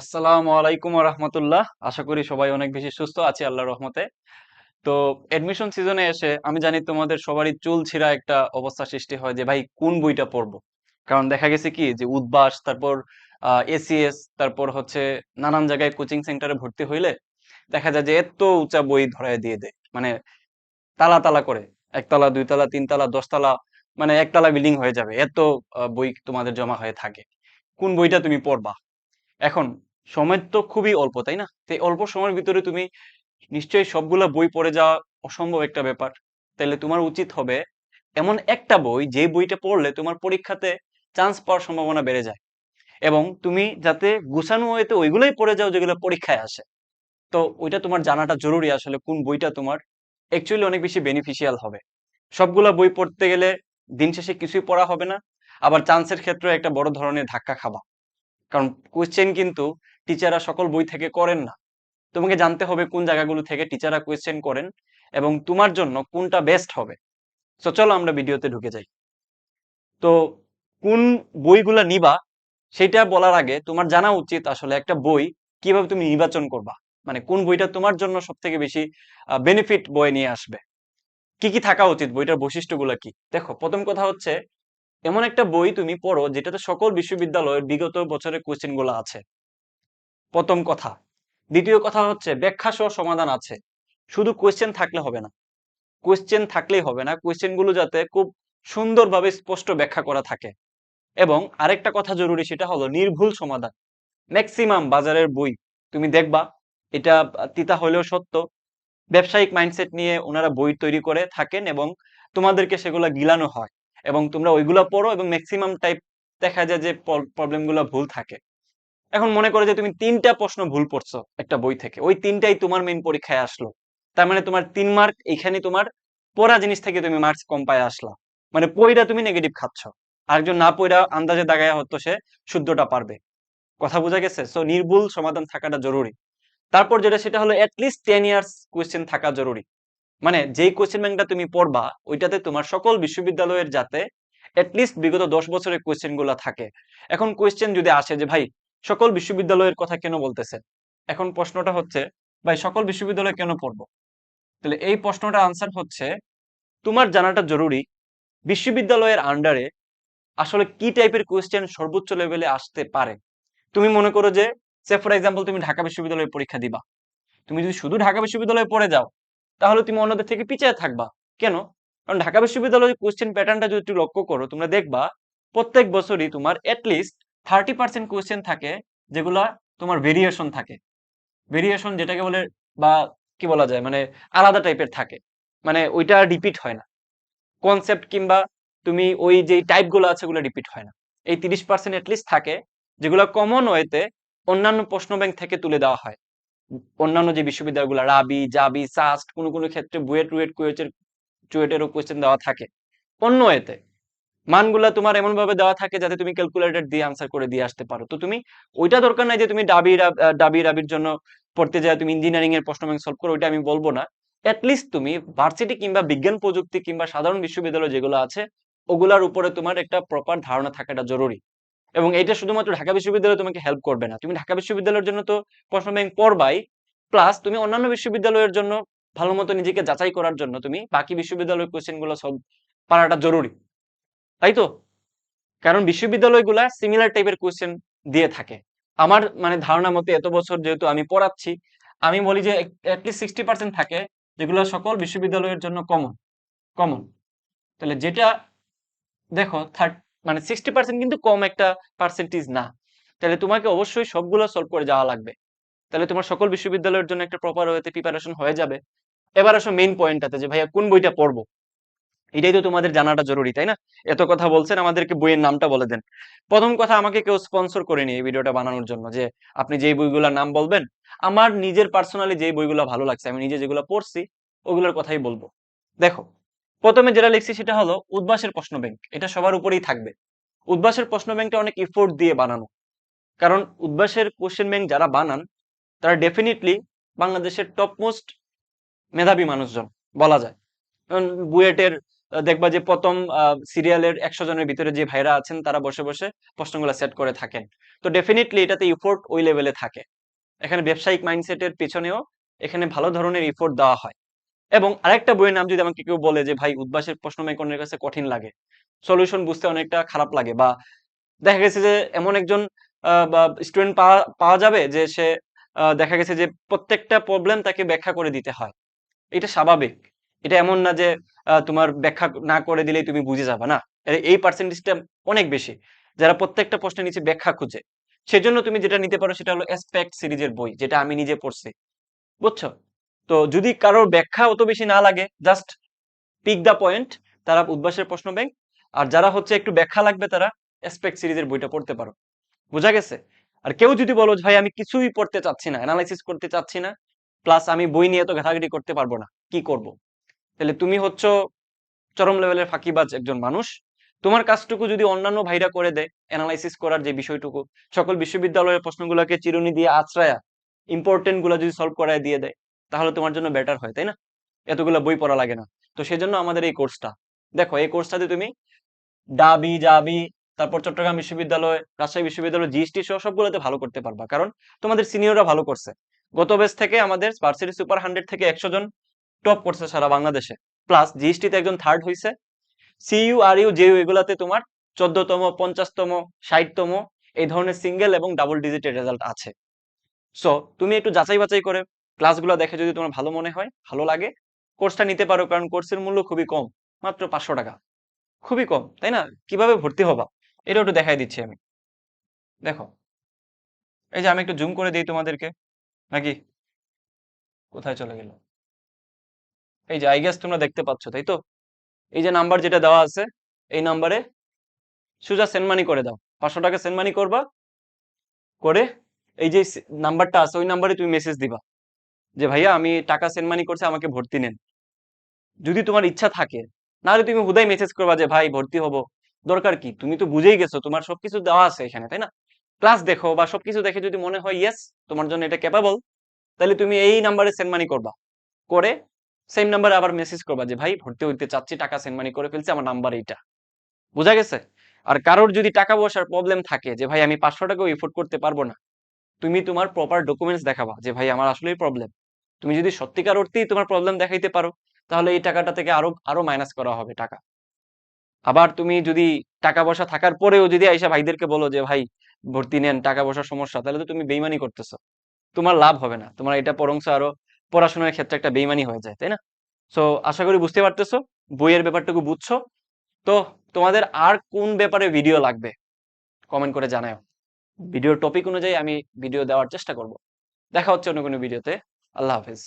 আসসালামু আলাইকুম রহমতুল্লাহ আশা করি সবাই অনেক বেশি সুস্থ আছে আল্লাহর রহমতে। তো এডমিশন সিজনে এসে আমি জানি তোমাদের সবারই চুল ছিঁড়া একটা অবস্থা সৃষ্টি হয় যে, ভাই, কোন বইটা পড়ব? কারণ দেখা গেছে কি যে, উদ্বাস, তারপর এসিএস তারপর হচ্ছে নানান জায়গায় কোচিং সেন্টারে ভর্তি হইলে দেখা যায় যে, এত উঁচা বই ধরায় দিয়ে দেয়। মানে তালা তালা করে, একতলা, দুইতলা, তিনতলা, দশতলা মানে একতলা বিল্ডিং হয়ে যাবে। এত বই তোমাদের জমা হয়ে থাকে। কোন বইটা তুমি পড়বা? এখন সময় তো খুবই অল্প, তাই না? তো অল্প সময়ের ভিতরে তুমি নিশ্চয়ই সবগুলা বই পড়ে যাওয়া অসম্ভব একটা ব্যাপার। তাহলে তোমার উচিত হবে এমন একটা বই যে বইটা পড়লে তোমার পরীক্ষাতে চান্স পাওয়ার সম্ভাবনা বেড়ে যায়। এবং তুমি যাতে গুছানো হইতে ওইগুলোই পড়ে যাও যেগুলো পরীক্ষায় আসে। তো ওইটা তোমার জানাটা জরুরি আসলে কোন বইটা তোমার অ্যাকচুয়ালি অনেক বেশি বেনিফিশিয়াল হবে। সবগুলা বই পড়তে গেলে দিন শেষে কিছুই পড়া হবে না। আবার চান্সের ক্ষেত্রে একটা বড় ধরনের ধাক্কা খাবা। কারণ কোয়েশ্চেন কিন্তু টিচাররা সকল বই থেকে করেন না। তোমাকে জানতে হবে কোন জায়গাগুলো থেকে টিচাররা কোয়েশ্চেন করেন এবং তোমার জন্য কোনটা বেস্ট হবে। তো চলো আমরা ভিডিওতে ঢুকে যাই। তো কোন বইগুলা নিবা, সেটা বলার আগে তোমার জানা উচিত আসলে একটা বই কীভাবে তুমি নির্বাচন করবা। মানে কোন বইটা তোমার জন্য সব থেকে বেশি বেনিফিট বই নিয়ে আসবে। কি কি থাকা উচিত বইটার বৈশিষ্ট্যগুলো কি? দেখো, প্রথম কথা হচ্ছে এমন একটা বই তুমি পড়ো যেটাতে সকল বিশ্ববিদ্যালয়ের বিগত বছরের কোয়েশ্চেনগুলো আছে। প্রথম কথা। দ্বিতীয় কথা হচ্ছে ব্যাখ্যা সহ সমাধান আছে। শুধু কোয়েশ্চেন থাকলে হবে না। কোয়েশ্চেন থাকলেই হবে না। কোয়েশ্চেনগুলো যাতে খুব সুন্দরভাবে স্পষ্ট ব্যাখ্যা করা থাকে। এবং আরেকটা কথা জরুরি সেটা হলো নির্ভুল সমাধান। ম্যাক্সিমাম বাজারের বই। তুমি দেখবা, এটা তিতা হলেও সত্য। ব্যবসায়িক মাইন্ডসেট নিয়ে ওনারা বই তৈরি করে থাকেন এবং তোমাদেরকে সেগুলো গিলানো হয়। এবং তোমরা ওইগুলো পড়ো এবং ম্যাক্সিমাম টাইপ দেখা যায় যে প্রবলেমগুলো ভুল থাকে। এখন মনে করো যে তুমি তিনটা প্রশ্ন ভুল পড়ছো একটা বই থেকে, ওই তিনটাই তোমার মেইন পরীক্ষায় আসলো। তার মানে তোমার তিন মার্ক এখানে তোমার পড়া জিনিস থেকে তুমি মার্কস কম পায় আসলা। মানে পইরা তুমি নেগেটিভ খাচ্ছ, আরেকজন না পইরা আন্দাজে দাগায় হতো সে শুদ্ধটা পারবে। কথা বোঝা গেছে? সো নির্ভুল সমাধান থাকাটা জরুরি। তারপর যেটা, সেটা হলো অ্যাটলিস্ট টেন ইয়ার্স কোয়েশ্চেন থাকা জরুরি। মানে যেই কোয়েশ্চেন ব্যাংকটা তুমি পড়বা, ওইটাতে তোমার সকল বিশ্ববিদ্যালয়ের যাতে অ্যাটলিস্ট বিগত দশ বছরের কোয়েশ্চেনগুলা থাকে। এখন কোয়েশ্চেন যদি আসে যে, ভাই, সকল বিশ্ববিদ্যালয়ের কথা কেন বলতেছেন এখন প্রশ্নটা হচ্ছে, ভাই, সকল বিশ্ববিদ্যালয় কেন পড়ব? তাহলে এই প্রশ্নটা আনসার হচ্ছে, তোমার জানাটা জরুরি, বিশ্ববিদ্যালয়ের আন্ডারে আসলে কি টাইপের কোয়েশ্চেন সর্বোচ্চ লেভেলে আসতে পারে? তুমি মনে করো যে সে ফর এক্সাম্পল তুমি ঢাকা বিশ্ববিদ্যালয়ে পরীক্ষা দিবা। তুমি যদি শুধু ঢাকা বিশ্ববিদ্যালয়ে পড়ে যাও তাহলে তুমি অন্যদের থেকে পিছিয়ে থাকবা। কেন? কারণ ঢাকা বিশ্ববিদ্যালয়ের কোয়েশ্চেন প্যাটার্নটা যদি লক্ষ্য করো, তোমরা দেখবা প্রত্যেক বছরই তোমার অ্যাটলিস্ট থার্টি পার্সেন্ট কোয়েশ্চেন থাকে, যেগুলা তোমার ভেরিয়েশন থাকে। ভেরিয়েশন যেটাকে বলে বা কি বলা যায়? মানে আলাদা টাইপের থাকে। মানে ওইটা রিপিট হয় না। কনসেপ্ট কিংবা তুমি ওই যে টাইপগুলো আছে ওগুলো রিপিট হয় না। এই তিরিশ পার্সেন্ট অ্যাটলিস্ট থাকে, যেগুলো কমন ওয়েতে অন্যান্য প্রশ্ন ব্যাংক থেকে তুলে দেওয়া হয়। অন্যান্য যে বিশ্ববিদ্যালয়গুলো, রাবি, জাবি, সাস্ট, কোনো কোনো ক্ষেত্রে বুয়েট, রুয়েট, কুয়েটের, চুয়েটেরও কোয়েশ্চেন দেওয়া থাকে। অন্য এতে, মানগুলা তোমার এমন ভাবে দেওয়া থাকে যাতে তুমি ক্যালকুলেটর দিয়ে আনসার করে দিয়ে আসতে পারো। তো তুমি ওইটা দরকার নাই যে তুমি ডাবি ডাবি, রাবির জন্য পড়তে যায় তুমি ইঞ্জিনিয়ারিং এর প্রশ্ন ব্যাংক সলভ করো, ওইটা আমি বলব না। অ্যাটলিস্ট তুমি ভার্সিটি কিংবা বিজ্ঞান প্রযুক্তি কিংবা সাধারণ বিশ্ববিদ্যালয় যেগুলো আছে, ওগুলার উপরে তোমার একটা প্রপার ধারণা থাকাটা জরুরি। এবং এটা শুধুমাত্র ঢাকা বিশ্ববিদ্যালয় তোমাকে হেল্প করবে না। তুমি ঢাকা বিশ্ববিদ্যালয়ের জন্য তো প্রশ্ন ব্যাংক পড়বাই প্লাস তুমি অন্যান্য বিশ্ববিদ্যালয়ের জন্য ভালো মতো নিজেকে যাচাই করার জন্য তুমি বাকি বিশ্ববিদ্যালয়ের কোশ্চেনগুলো সব পারাটা জরুরি। তাই তো? কারণ বিশ্ববিদ্যালয়গুলা সিমিলার টাইপের কোশ্চেন দিয়ে থাকে। আমার মানে ধারণা মতে এত বছর যেহেতু আমি পড়াচ্ছি, আমি বলি যে অ্যাটলিস্ট সিক্সটি পার্সেন্ট থাকে যেগুলো সকল বিশ্ববিদ্যালয়ের জন্য কমন কমন তাহলে যেটা দেখো থার্ড মানে সিক্সটি পার্সেন্ট কিন্তু কম একটা পার্সেন্টেজ না। তাহলে তোমাকে অবশ্যই সবগুলো সলভ করে যাওয়া লাগবে। তাহলে তোমার সকল বিশ্ববিদ্যালয়ের জন্য একটা প্রপার ওয়েতে প্রিপারেশন হয়ে যাবে। এবার আসো মেইন পয়েন্টটাতে যে, ভাইয়া, কোন বইটা পড়ব? এটাই তো তোমাদের জানাটা জরুরি, তাই না? এত কথা বলছেন, আমাদেরকে বইয়ের নামটা বলে দেন। প্রথম কথা, আমাকে কেউ স্পন্সর করেনি এই ভিডিওটা বানানোর জন্য যে, আপনি যেই বইগুলোর নাম বলবেন, আমার নিজের পার্সোনালি যেই বইগুলো ভালো লাগছে, আমি নিজে যেগুলো পড়ছি, ওগুলোর কথাই বলব। দেখো প্রথমে যেটা লিখছি সেটা হলো, উদ্বাসের প্রশ্ন ব্যাংক এটা সবার উপরেই থাকবে। উদ্বাসের প্রশ্ন ব্যাংকটা অনেক ইফোর্ট দিয়ে বানানো। কারণ উদ্বাসের কোশ্চেন ব্যাংক যারা বানান, তারা ডেফিনেটলি বাংলাদেশের টপ মোস্ট মেধাবী মানুষজন, বলা যায়। কারণ বুয়েটের দেখবা যে প্রথম সিরিয়ালের একশো জনের ভিতরে যে ভাইরা আছেন, তারা বসে বসে প্রশ্নগুলো সেট করে থাকেন। তো ডেফিনেটলি এটাতে ইফোর্ট ওই লেভেলে থাকে। এখানে ব্যবসায়িক মাইন্ডসেটের পিছনেও এখানে ভালো ধরনের ইফোর্ট দেওয়া হয়। এবং আরেকটা বইয়ের নাম যদি আমাকে কেউ বলে যে, ভাই, উদ্ভাসের প্রশ্ন মেকনের কাছে কঠিন লাগে। সলিউশন বুঝতে অনেকটা খারাপ লাগে বা দেখা গেছে যে, এমন একজন স্টুডেন্ট পাওয়া পাওয়া যাবে যে, সে দেখা গেছে যে, প্রত্যেকটা প্রবলেম তাকে ব্যাখ্যা করে দিতে হয়। এটা স্বাভাবিক। এটা এমন না যে তোমার ব্যাখ্যা না করে দিলেই তুমি বুঝে যাবে, না। এই পার্সেন্টেজটা অনেক বেশি। যারা প্রত্যেকটা প্রশ্নের নিচে ব্যাখ্যা খুঁজে, সেজন্য তুমি যেটা নিতে পারো সেটা হলো এসপেক্ট সিরিজের বই, যেটা আমি নিজে পড়ছি। বুঝছ? তো যদি কারোর ব্যাখ্যা অত বেশি না লাগে জাস্ট পিক দা পয়েন্ট তারা উদ্ভাসের প্রশ্ন ব্যাংক আর যারা হচ্ছে একটু ব্যাখ্যা লাগবে তারা এসপেক্ট সিরিজের বইটা পড়তে পারো। বোঝা গেছে? আর কেউ যদি বলো ভাই, আমি কিছুই পড়তে চাচ্ছি না অ্যানালাইসিস করতে চাচ্ছি না প্লাস আমি বই নিয়ে তো ঘাটাঘাটি করতে পারব না, কি করব? তাহলে তুমি হচ্ছ চরম লেভেলের ফাঁকিবাজ একজন মানুষ। তোমার কাজটুকু যদি অন্যান্য ভাইরা করে দেয় অ্যানালাইসিস করার যে বিষয়টুকু, সকল বিশ্ববিদ্যালয়ের প্রশ্নগুলোকে চিরুনি দিয়ে আশ্রয়া ইম্পর্টেন্টগুলা যদি সলভ করায় দিয়ে দেয় তাহলে তোমার জন্য বেটার হয়, তাই না? এতগুলো বই পড়া লাগে না। তো সেজন্য আমাদের এই কোর্সটা দেখো, এই কোর্সটাতে তুমি ডাবি, জাবি, তারপর চট্টগ্রাম বিশ্ববিদ্যালয়, রাজশাহী বিশ্ববিদ্যালয় জিএসটি সহ সবগুলোতে ভালো করতে পারবা। কারণ তোমাদের সিনিয়ররা ভালো করছে। গত বেস থেকে আমাদের ভার্সিটি সুপার হান্ড্রেড থেকে একশো জন টপ করছে সারা বাংলাদেশে। প্লাস জিএসটিতে একজন থার্ড হয়েছে সিইউ আর ইউ জেইউ এগুলাতে তোমার চোদ্দতম, পঞ্চাশতম, ষাটতম, এই ধরনের সিঙ্গেল এবং ডাবল ডিজিটের রেজাল্ট আছে। সো তুমি একটু যাচাই বাছাই করে ক্লাসগুলো দেখে যদি তোমার ভালো মনে হয়, ভালো লাগে কোর্সটা নিতে পারো কারণ কোর্সের মূল্য খুবই কম, মাত্র পাঁচশো টাকা। খুবই কম, তাই না? কীভাবে ভর্তি হবা? এটা একটু দেখাই দিচ্ছি আমি। দেখো। এই যে আমি একটু জুম করে দিই তোমাদেরকে। নাকি? কোথায় চলে গেল? এই যে আই গেস তোমরা দেখতে পাচ্ছ, তাই তো? এই যে নাম্বার যেটা দেওয়া আছে, এই নাম্বারে সোজা সেন্ড মানি করে দাও। পাঁচশো টাকা সেন্ড মানি করবা, করে এই যে নাম্বারটা আছে, ওই নাম্বারে তুমি মেসেজ দিবা। যে, ভাইয়া, আমি টাকা সেন্ড মানি করছি, আমাকে ভর্তি নেন। যদি তোমার ইচ্ছা থাকে, নাহলে তুমি হুদাই মেসেজ করবা যে, ভাই, ভর্তি হব। দরকার কি? তুমি তো বুঝেই গেছো, তোমার সবকিছু দেওয়া আছে এখানে, তাই না? ক্লাস দেখো বা সবকিছু দেখে যদি মনে হয় ইয়েস তোমার জন্য এটা ক্যাপাবল তাহলে তুমি এই নাম্বারে সেন্ড মানি করবা। করে সেম নাম্বারে আবার মেসেজ করবা যে, ভাই, ভর্তি হইতে চাচ্ছি, টাকা সেন্ড মানি করে ফেলছি, আমার নাম্বার এইটা। বোঝা গেছে? আর কারোর যদি টাকা পয়সার প্রবলেম থাকে যে, ভাই, আমি পাঁচশো টাকাও এফোর্ড করতে পারব না, তুমি তোমার প্রপার ডকুমেন্টস দেখাবা যে, ভাই, আমার আসলেই প্রবলেম তুমি যদি সত্যিকার অর্থেই তোমার প্রবলেম দেখাইতে পারো, তাহলে এই টাকাটা থেকে আরও আরও মাইনাস করা হবে টাকা। আবার তুমি যদি টাকা পয়সা থাকার পরেও যদি আইসা ভাইদেরকে বলো যে, ভাই, ভর্তি নেন, টাকা পয়সার সমস্যা তাহলে তো তুমি বেইমানি করতেছো। তোমার লাভ হবে না। তোমার এটা পরংশ আরও পড়াশোনার ক্ষেত্রে একটা বেইমানি হয়ে যায়, তাই না? সো আশা করি বুঝতে পারতেছো, বইয়ের ব্যাপারটুকু বুঝছ। তো, তোমাদের আর কোন ব্যাপারে ভিডিও লাগবে? কমেন্ট করে জানাও ভিডিওর টপিক অনুযায়ী আমি ভিডিও দেওয়ার চেষ্টা করব। দেখা হচ্ছে অন্য কোনো ভিডিওতে আল্লাহ হাফেজ।